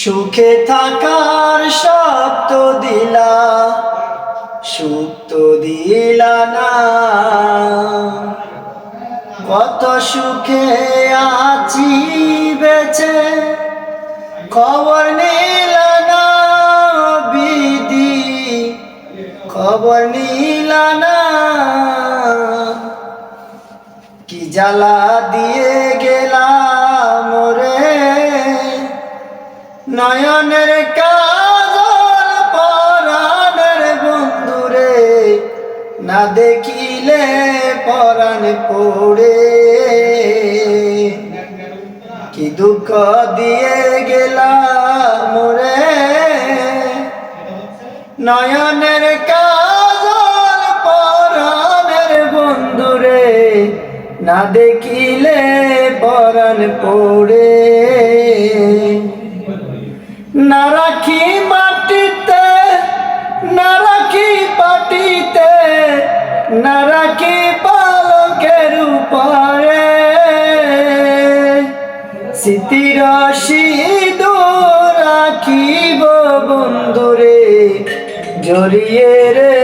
সুখে থাকার তো দিলা সুখ দিলা না। কত সুখে আছি বেছে খবর নিলা না বিধি, খবর নিলা না। কি জ্বালা দিয়ে গেলাম নয়নের কাজল পরাণের বন্ধুরে, না দেখিলে পরাণ পড়ে। কি দুঃখ দিয়ে গেলাম রে? নয়নের কাজল পরাণের বন্ধুরে, না দেখিলে পরাণ পড়ে। না রাখি মাটিতে, না রাখি পাটিতে, না রাখি পালকের উপরে। স্মৃতির সিঁদুর রাখিব বন্ধুরে, জড়িয়ে রে